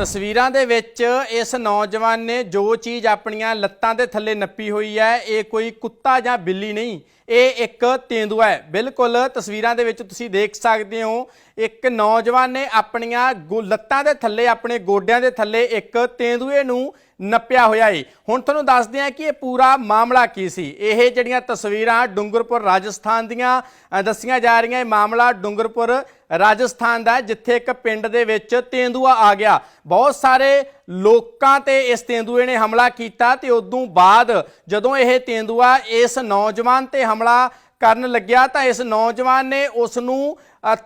ਤਸਵੀਰਾਂ ਦੇ ਵਿੱਚ ਇਸ ਨੌਜਵਾਨ ਨੇ ਜੋ ਚੀਜ਼ ਆਪਣੀਆਂ ਲੱਤਾਂ ਦੇ ਥੱਲੇ ਨੱਪੀ ਹੋਈ ਹੈ, ਇਹ ਕੋਈ ਕੁੱਤਾ ਜਾਂ ਬਿੱਲੀ ਨਹੀਂ ਇਹ ਇੱਕ ਤੇਂਦੂਆ ਹੈ। ਬਿਲਕੁਲ ਤਸਵੀਰਾਂ ਦੇ ਵਿੱਚ ਤੁਸੀਂ ਦੇਖ ਸਕਦੇ ਹੋ, ਇੱਕ ਨੌਜਵਾਨ ਨੇ ਆਪਣੀਆਂ ਗੋ- ਲੱਤਾਂ ਦੇ ਥੱਲੇ, ਆਪਣੇ ਗੋਡਿਆਂ ਦੇ ਥੱਲੇ ਇੱਕ ਤੇਂਦੂਏ ਨੂੰ ਨੱਪਿਆ ਹੋਇਆ ਏ। ਹੁਣ ਤੁਹਾਨੂੰ ਦੱਸਦੇ ਹਾਂ ਕਿ ਇਹ ਪੂਰਾ ਮਾਮਲਾ ਕੀ ਸੀ। ਇਹ ਜਿਹੜੀਆਂ ਤਸਵੀਰਾਂ ਡੁੰਗਰਪੁਰ ਰਾਜਸਥਾਨ ਦੀਆਂ ਦੱਸੀਆਂ ਜਾ ਰਹੀਆਂ, ਇਹ ਮਾਮਲਾ ਡੁੰਗਰਪੁਰ ਰਾਜਸਥਾਨ ਦਾ ਜਿੱਥੇ ਇੱਕ ਪਿੰਡ ਦੇ ਵਿੱਚ ਤੇਂਦੂਆ ਆ ਗਿਆ। ਬਹੁਤ ਸਾਰੇ ਲੋਕਾਂ ਤੇ ਇਸ ਤੇਂਦੂਏ ਨੇ ਹਮਲਾ ਕੀਤਾ ਤੇ ਉਦੋਂ ਬਾਅਦ ਜਦੋਂ ਇਹ ਤੇਂਦੂਆ ਇਸ ਨੌਜਵਾਨ ਤੇ ਹਮਲਾ ਕਰਨ ਲੱਗਿਆ ਤਾਂ ਇਸ ਨੌਜਵਾਨ ਨੇ ਉਸ ਨੂੰ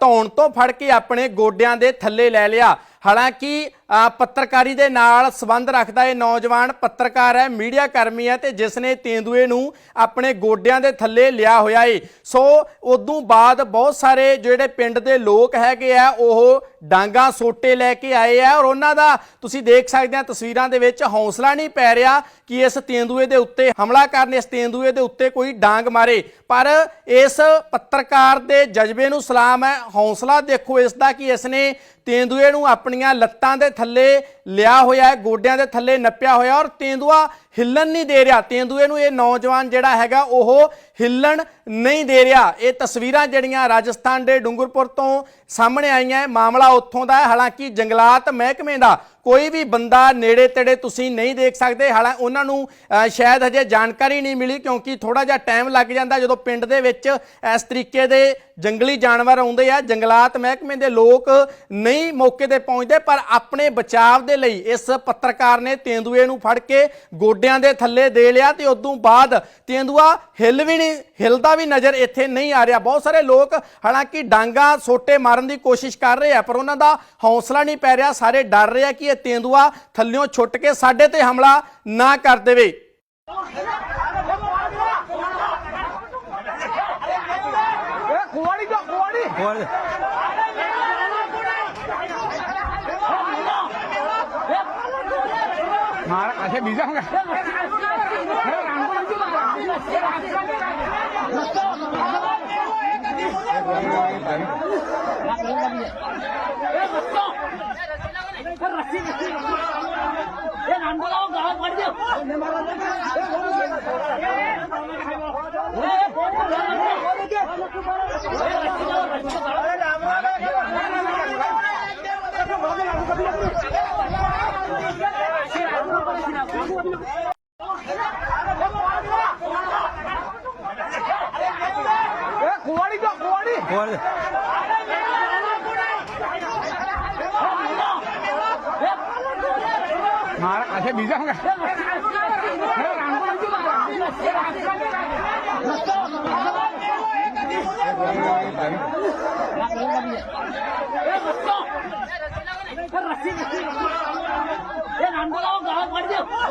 ਧੌਣ ਤੋਂ ਫੜ ਕੇ ਆਪਣੇ ਗੋਡਿਆਂ ਦੇ ਥੱਲੇ ਲੈ ਲਿਆ। ਹਾਲਾਂਕਿ ਪੱਤਰਕਾਰੀ ਦੇ ਨਾਲ ਸੰਬੰਧ ਰੱਖਦਾ ਇਹ ਨੌਜਵਾਨ ਪੱਤਰਕਾਰ ਹੈ, ਮੀਡੀਆ ਕਰਮੀ ਹੈ ਤੇ ਜਿਸ ਨੇ ਤੇਂਦੂਏ ਨੂੰ ਆਪਣੇ ਗੋਡਿਆਂ ਦੇ ਥੱਲੇ ਲਿਆ ਹੋਇਆ ਏ। ਸੋ ਉਦੋਂ ਬਾਅਦ ਬਹੁਤ ਸਾਰੇ ਜਿਹੜੇ ਪਿੰਡ ਦੇ ਲੋਕ ਹੈਗੇ ਆ, ਉਹ ਡਾਂਗਾ ਸੋਟੇ ਲੈ ਕੇ ਆਏ ਆ ਔਰ ਉਹਨਾਂ ਦਾ ਤੁਸੀਂ ਦੇਖ ਸਕਦੇ ਆ ਤਸਵੀਰਾਂ ਦੇ ਵਿੱਚ ਹੌਸਲਾ ਨਹੀਂ ਪੈ ਰਿਹਾ ਕਿ ਇਸ ਤੇਂਦੂਏ ਦੇ ਉੱਤੇ ਹਮਲਾ ਕਰਨ, ਇਸ ਤੇਂਦੂਏ ਦੇ ਉੱਤੇ ਕੋਈ ਡਾਂਗ ਮਾਰੇ। ਪਰ ਇਸ ਪੱਤਰਕਾਰ ਦੇ ਜਜ਼ਬੇ ਨੂੰ ਸਲਾਮ ਹੈ। ਹੌਸਲਾ ਦੇਖੋ ਇਸ ਦਾ ਕਿ ਇਸ ਨੇ ਤੇਂਦੂਏ ਨੂੰ ਆਪਣੀਆਂ ਲੱਤਾਂ ਦੇ ਥੱਲੇ ਲਿਆ ਹੋਇਆ ਹੈ, ਗੋਡਿਆਂ ਦੇ ਥੱਲੇ ਨੱਪਿਆ ਹੋਇਆ ਔਰ ਤੇਂਦੂਆ ਹਿੱਲਣ ਨਹੀਂ ਦੇ ਰਿਹਾ। ਤੇਂਦੂਏ ਨੂੰ ਇਹ ਨੌਜਵਾਨ ਜਿਹੜਾ ਹੈਗਾ, ਉਹ ਹਿੱਲਣ ਨਹੀਂ ਦੇ ਰਿਹਾ। ਇਹ ਤਸਵੀਰਾਂ ਜਿਹੜੀਆਂ ਰਾਜਸਥਾਨ ਦੇ ਡੂੰਗਰਪੁਰ ਤੋਂ ਸਾਹਮਣੇ ਆਈਆਂ ਹੈ, ਮਾਮਲਾ ਉੱਥੋਂ ਦਾ ਹੈ। ਹਾਲਾਂਕਿ ਜੰਗਲਾਤ ਮਹਿਕਮੇ ਦਾ ਕੋਈ ਵੀ ਬੰਦਾ ਨੇੜੇ ਤੇੜੇ ਤੁਸੀਂ ਨਹੀਂ ਦੇਖ ਸਕਦੇ। ਹਾਲਾਂ, ਉਹਨਾਂ ਨੂੰ ਸ਼ਾਇਦ ਹਜੇ ਜਾਣਕਾਰੀ ਨਹੀਂ ਮਿਲੀ ਕਿਉਂਕਿ ਥੋੜਾ ਜਿਹਾ ਟਾਈਮ ਲੱਗ ਜਾਂਦਾ ਜਦੋਂ ਪਿੰਡ ਦੇ ਵਿੱਚ ਇਸ ਤਰੀਕੇ ਦੇ ਜੰਗਲੀ ਜਾਨਵਰ ਆਉਂਦੇ ਆ। ਜੰਗਲਾਤ ਮਹਿਕਮੇ ਦੇ ਲੋਕ ਨਹੀਂ ਮੌਕੇ ਤੇ ਪਹੁੰਚਦੇ, ਪਰ ਆਪਣੇ ਬਚਾਵ ਦੇ ਲਈ ਇਸ ਪੱਤਰਕਾਰ ਨੇ ਤੇਂਦੂਏ ਨੂੰ ਫੜ ਕੇ ਗੋਡਿਆਂ ਦੇ ਥੱਲੇ ਦੇ ਲਿਆ ਤੇ ਉਦੋਂ ਬਾਅਦ ਤੇਂਦੂਆ ਹਿੱਲ ਵੀ ਨਹੀਂ ਹਿਲਦਾ ਵੀ ਨਜ਼ਰ ਇੱਥੇ ਨਹੀਂ ਆ ਰਿਹਾ। ਬਹੁਤ ਸਾਰੇ ਲੋਕ ਹਾਲਾਂਕਿ ਡਾਂਗਾ ਸੋਟੇ ਮਾਰਨ ਦੀ ਕੋਸ਼ਿਸ਼ ਕਰ ਰਹੇ ਆ ਪਰ ਉਹਨਾਂ ਦਾ ਹੌਸਲਾ ਨਹੀਂ ਪੈ ਰਿਹਾ। ਸਾਰੇ ਡਰ ਰਹੇ ਆ ਕਿ ਇਹ ਤੇਂਦੂਆ ਥੱਲਿਓਂ ਛੁੱਟ ਕੇ ਸਾਡੇ ਤੇ ਹਮਲਾ ਨਾ ਕਰ ਦੇਵੇ। ਇਹ ਕੁਆੜੀ ਦਾ ਕੁਆੜੀ ਮਾਰ ਅੱਛਾ ਵੀਜ਼ਾ ਹੋਗਾ ਇਹ ਕੁਆੜੀ ਦਾ ਕੁਆੜੀ ਮਾਰ ਅੱਛਾ ਵੀਜ਼ਾ ਹੋਗਾ